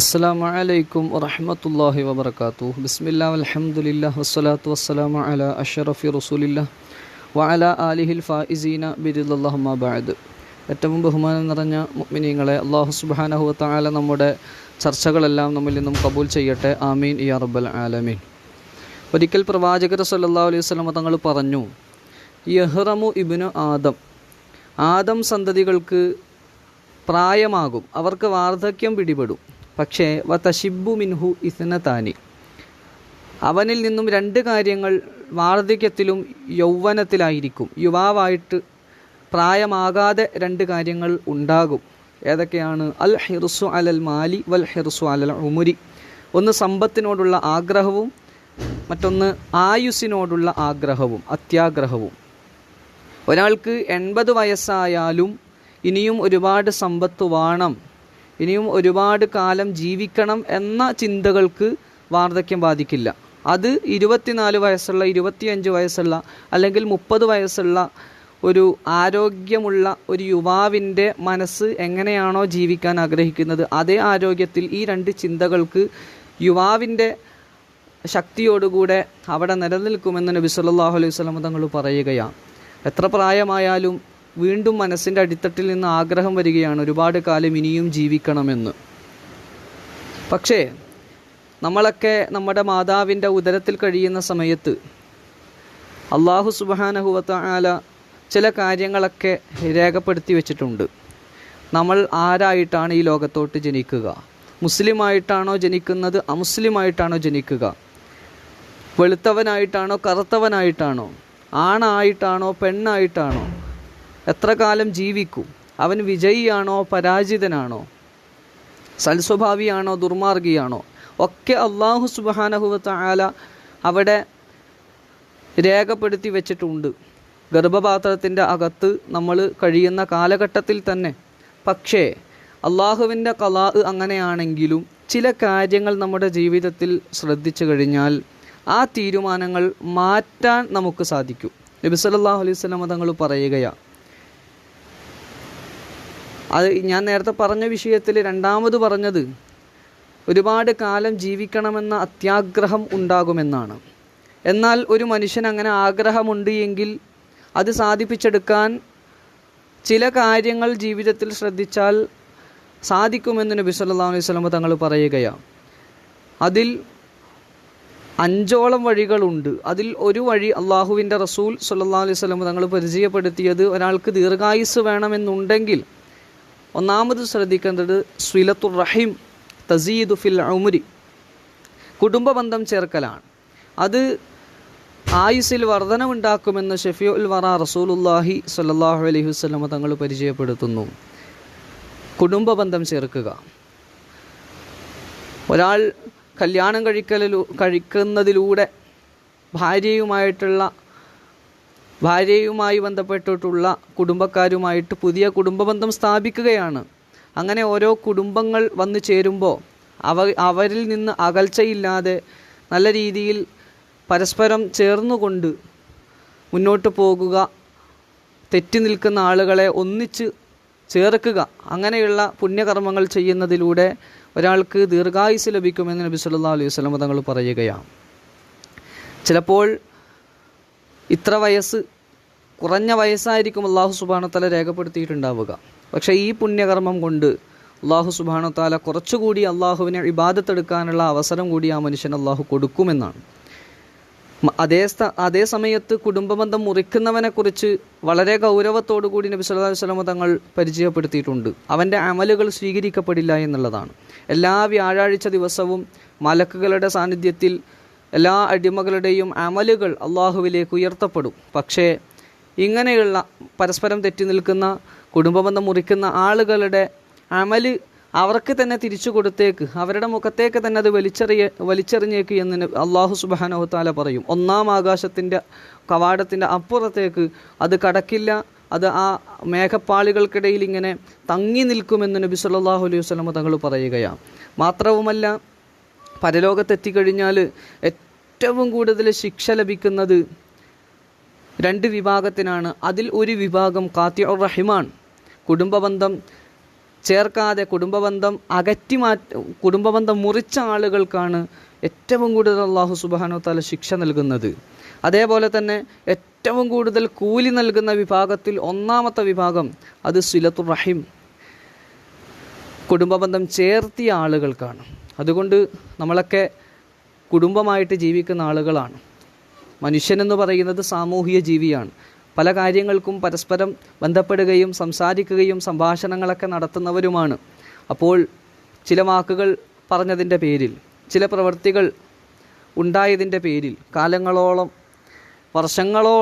അസ്സാം വലൈക്കും വറഹമത്തല്ലാഹി വബർക്കാത്തു ബിസ്മില്ലാ അലഹമുല്ല വസ്സലാത്തു വസ്സലാമു അല അഷറഫി റസൂലില്ല വഅല ആലിഹിൽ ഫായിസീന ബിരുദല്ലാഹുമാ ബഅദ്. ഏറ്റവും ബഹുമാനം നിറഞ്ഞ മുഅ്മിനീങ്ങളെ അള്ളാഹു സുബ്ഹാനഹു വതആല നമ്മുടെ ചർച്ചകളെല്ലാം നമ്മിൽ നിന്നും കബൂൽ ചെയ്യട്ടെ. ആമീൻ ഇ റബ്ബൽ ആലമീൻ. ഒരിക്കൽ പ്രവാചകർ സല്ലാ അലൈഹി സ്വലമ തങ്ങൾ പറഞ്ഞു യഹ്റമു ഇബ്നു ആദം. ആദം സന്തതികൾക്ക് പ്രായമാകും അവർക്ക് വാർദ്ധക്യം പിടിപെടും. പക്ഷേ വ തഷിബു മിൻഹു ഇസ്നതാനി. അവനിൽ നിന്നും രണ്ട് കാര്യങ്ങൾ വാർദ്ധക്യത്തിലും യൗവനത്തിലായിരിക്കും. യുവാവായിട്ട് പ്രായമാകാതെ രണ്ട് കാര്യങ്ങൾ ഉണ്ടാകും. ഏതൊക്കെയാണ്? അൽ ഹിർസു അലൽ മാലി വൽ ഹിർസു അലൽ ഉമുരി. ഒന്ന് സമ്പത്തിനോടുള്ള ആഗ്രഹവും മറ്റൊന്ന് ആയുസ്സിനോടുള്ള ആഗ്രഹവും അത്യാഗ്രഹവും. ഒരാൾക്ക് എൺപത് വയസ്സായാലും ഇനിയും ഒരുപാട് സമ്പത്ത് വേണം. ഇനിയും ഒരുപാട് കാലം ജീവിക്കണം എന്ന ചിന്തകൾക്ക് വാർദ്ധക്യം ബാധിക്കില്ല. അത് ഇരുപത്തിനാല് വയസ്സുള്ള ഇരുപത്തിയഞ്ച് വയസ്സുള്ള അല്ലെങ്കിൽ മുപ്പത് വയസ്സുള്ള ഒരു ആരോഗ്യമുള്ള ഒരു യുവാവിന്റെ മനസ്സ് എങ്ങനെയാണോ ജീവിക്കാൻ ആഗ്രഹിക്കുന്നത് അതേ ആരോഗ്യത്തിൽ ഈ രണ്ട് ചിന്തകൾക്ക് യുവാവിന്റെ ശക്തിയോടുകൂടെ അവിടെ നിലനിൽക്കുമെന്ന് നബി സല്ലല്ലാഹു അലൈഹി വസല്ലം തങ്ങൾ പറയുകയാണ്. എത്ര പ്രായമായാലും വീണ്ടും മനസ്സിന്റെ അടിത്തട്ടിൽ നിന്ന് ആഗ്രഹം വരികയാണ്. ഒരുപാട് കാലം ഇനിയും ജീവിക്കണമെന്ന്. പക്ഷേ നമ്മളൊക്കെ നമ്മുടെ മാതാവിന്റെ ഉദരത്തിൽ കഴിയുന്ന സമയത്ത് അള്ളാഹു സുബാനഹുവത്ത ചില കാര്യങ്ങളൊക്കെ രേഖപ്പെടുത്തി വെച്ചിട്ടുണ്ട്. നമ്മൾ ആരായിട്ടാണ് ഈ ലോകത്തോട്ട് ജനിക്കുക? മുസ്ലിമായിട്ടാണോ ജനിക്കുന്നത്? അമുസ്ലിമായിട്ടാണോ ജനിക്കുക? വെളുത്തവനായിട്ടാണോ കറുത്തവനായിട്ടാണോ? ആണായിട്ടാണോ പെണ്ണായിട്ടാണോ? എത്ര കാലം ജീവിക്കൂ? അവൻ വിജയിയാണോ പരാജിതനാണോ? സൽസ്വഭാവിയാണോ ദുർമാർഗിയാണോ? ഒക്കെ അള്ളാഹു സുബാനഹുവത്ത ആല അവിടെ രേഖപ്പെടുത്തി വെച്ചിട്ടുണ്ട്. ഗർഭപാത്രത്തിന്റെ അകത്ത് നമ്മൾ കഴിയുന്ന കാലഘട്ടത്തിൽ തന്നെ. പക്ഷേ അള്ളാഹുവിന്റെ കലാ അങ്ങനെയാണെങ്കിലും ചില കാര്യങ്ങൾ നമ്മുടെ ജീവിതത്തിൽ ശ്രദ്ധിച്ചു കഴിഞ്ഞാൽ ആ തീരുമാനങ്ങൾ മാറ്റാൻ നമുക്ക് സാധിക്കും. നബി സല്ലല്ലാഹു അലൈഹി തങ്ങൾ പറയുകയാണ് അത് ഞാൻ നേരത്തെ പറഞ്ഞ വിഷയത്തിൽ രണ്ടാമത് പറഞ്ഞത് ഒരുപാട് കാലം ജീവിക്കണമെന്ന അത്യാഗ്രഹം ഉണ്ടാകുമെന്നാണ്. എന്നാൽ ഒരു മനുഷ്യൻ അങ്ങനെ ആഗ്രഹമുണ്ട് എങ്കിൽ അത് സാധിപ്പിച്ചെടുക്കാൻ ചില കാര്യങ്ങൾ ജീവിതത്തിൽ ശ്രദ്ധിച്ചാൽ സാധിക്കുമെന്ന് നബി സല്ലാ അലൈഹി സ്വലമ തങ്ങൾ പറയുകയാണ് അതിൽ അഞ്ചോളം വഴികളുണ്ട്. അതിൽ ഒരു വഴി അള്ളാഹുവിന്റെ റസൂൽ സല്ലല്ലാഹു അലൈഹി സ്വലമ തങ്ങൾ പരിചയപ്പെടുത്തിയത് ഒരാൾക്ക് ദീർഘായുസ് വേണമെന്നുണ്ടെങ്കിൽ ഒന്നാമത് ശ്രദ്ധിക്കേണ്ടത് സ്വിലത്തുർ റഹീം തസീദു ഫിൽ ഉമുരി. കുടുംബ ബന്ധം ചേർക്കലാണ്. അത് ആയുസിൽ വർധനമുണ്ടാക്കുമെന്ന് ഷെഫിയുൽ വറ റസൂലുല്ലാഹി സല്ലാഹു അലൈഹി വസ്ലമ തങ്ങൾ പരിചയപ്പെടുത്തുന്നു. കുടുംബ ബന്ധം ചേർക്കുക. ഒരാൾ കല്യാണം കഴിക്കലിലൂ കഴിക്കുന്നതിലൂടെ ഭാര്യയുമായിട്ടുള്ള ഭാര്യയുമായി ബന്ധപ്പെട്ടിട്ടുള്ള കുടുംബക്കാരുമായിട്ട് പുതിയ കുടുംബബന്ധം സ്ഥാപിക്കുകയാണ്. അങ്ങനെ ഓരോ കുടുംബങ്ങൾ വന്നു ചേരുമ്പോൾ അവ അവരിൽ നിന്ന് അകൽച്ചയില്ലാതെ നല്ല രീതിയിൽ പരസ്പരം ചേർന്നുകൊണ്ട് മുന്നോട്ട് പോകുക തെറ്റി നിൽക്കുന്ന ആളുകളെ ഒന്നിച്ച് ചേർക്കുക അങ്ങനെയുള്ള പുണ്യകർമ്മങ്ങൾ ചെയ്യുന്നതിലൂടെ ഒരാൾക്ക് ദീർഘായുസ് ലഭിക്കുമെന്ന് നബി സല്ലല്ലാഹു അലൈഹി സ്വലം തങ്ങൾ പറയുകയാണ്. ചിലപ്പോൾ ഇത്ര വയസ്സ് കുറഞ്ഞ വയസ്സായിരിക്കും അള്ളാഹു സുബാനത്തല രേഖപ്പെടുത്തിയിട്ടുണ്ടാവുക. പക്ഷേ ഈ പുണ്യകർമ്മം കൊണ്ട് അള്ളാഹു സുബാനത്താല കുറച്ചുകൂടി അള്ളാഹുവിനെ ഇബാദത്തെടുക്കാനുള്ള അവസരം കൂടി ആ മനുഷ്യൻ അള്ളാഹു കൊടുക്കുമെന്നാണ്. അതേ സ്ഥ അതേ സമയത്ത് കുടുംബബന്ധം മുറിക്കുന്നവനെക്കുറിച്ച് വളരെ ഗൗരവത്തോടു കൂടി നബി സല്ലല്ലാഹു അലൈഹി വസല്ലം തങ്ങൾ പരിചയപ്പെടുത്തിയിട്ടുണ്ട്. അവന്റെ അമലുകൾ സ്വീകരിക്കപ്പെടില്ല എന്നുള്ളതാണ്. എല്ലാ വ്യാഴാഴ്ച ദിവസവും മലക്കുകളുടെ സാന്നിധ്യത്തിൽ എല്ലാ അടിമകളുടെയും അമലുകൾ അള്ളാഹുവിലേക്ക് ഉയർത്തപ്പെടും. പക്ഷേ ഇങ്ങനെയുള്ള പരസ്പരം തെറ്റി നിൽക്കുന്ന കുടുംബബന്ധം മുറിക്കുന്ന ആളുകളുടെ അമൽ അവർക്ക് തന്നെ തിരിച്ചു കൊടുത്തേക്ക് അവരുടെ മുഖത്തേക്ക് തന്നെ അത് വലിച്ചെറിയ വലിച്ചെറിഞ്ഞേക്ക് എന്ന് അള്ളാഹു സുബാനഹു താല പറയും. ഒന്നാം ആകാശത്തിന്റെ കവാടത്തിന്റെ അപ്പുറത്തേക്ക് അത് കടക്കില്ല അത് ആ മേഘപ്പാളികൾക്കിടയിൽ ഇങ്ങനെ തങ്ങി നിൽക്കുമെന്ന് നബി സല്ലല്ലാഹു അലൈഹി വസ്ലമ തങ്ങൾ പറയുകയാണ്. മാത്രവുമല്ല പരലോകത്തെത്തിക്കഴിഞ്ഞാൽ ഏറ്റവും കൂടുതൽ ശിക്ഷ ലഭിക്കുന്നത് രണ്ട് വിഭാഗത്തിനാണ്. അതിൽ ഒരു വിഭാഗം കാത്തി റഹിമാൻ കുടുംബബന്ധം ചേർക്കാതെ കുടുംബബന്ധം അകറ്റി മാറ്റ കുടുംബബന്ധം മുറിച്ച ആളുകൾക്കാണ് ഏറ്റവും കൂടുതൽ അള്ളാഹു സുബാനോ താല ശിക്ഷ നൽകുന്നത്. അതേപോലെ തന്നെ ഏറ്റവും കൂടുതൽ കൂലി നൽകുന്ന വിഭാഗത്തിൽ ഒന്നാമത്തെ വിഭാഗം അത് സിലത്തുർ റഹിം. കുടുംബബന്ധം ചേർത്തിയ ആളുകൾക്കാണ്. അതുകൊണ്ട് നമ്മളൊക്കെ കുടുംബമായിട്ട് ജീവിക്കുന്ന ആളുകളാണ്. മനുഷ്യനെന്ന് പറയുന്നത് സാമൂഹിക ജീവിയാണ്. പല കാര്യങ്ങൾക്കും പരസ്പരം ബന്ധപ്പെടുകയും സംസാരിക്കുകയും സംഭാഷണങ്ങളൊക്കെ നടത്തുന്നവരുമാണ്. അപ്പോൾ ചില വാക്കുകൾ പറഞ്ഞതിന്റെ പേരിൽ ചില പ്രവൃത്തികൾ ഉണ്ടായതിന്റെ പേരിൽ കാലങ്ങളോളം വർഷങ്ങളോളം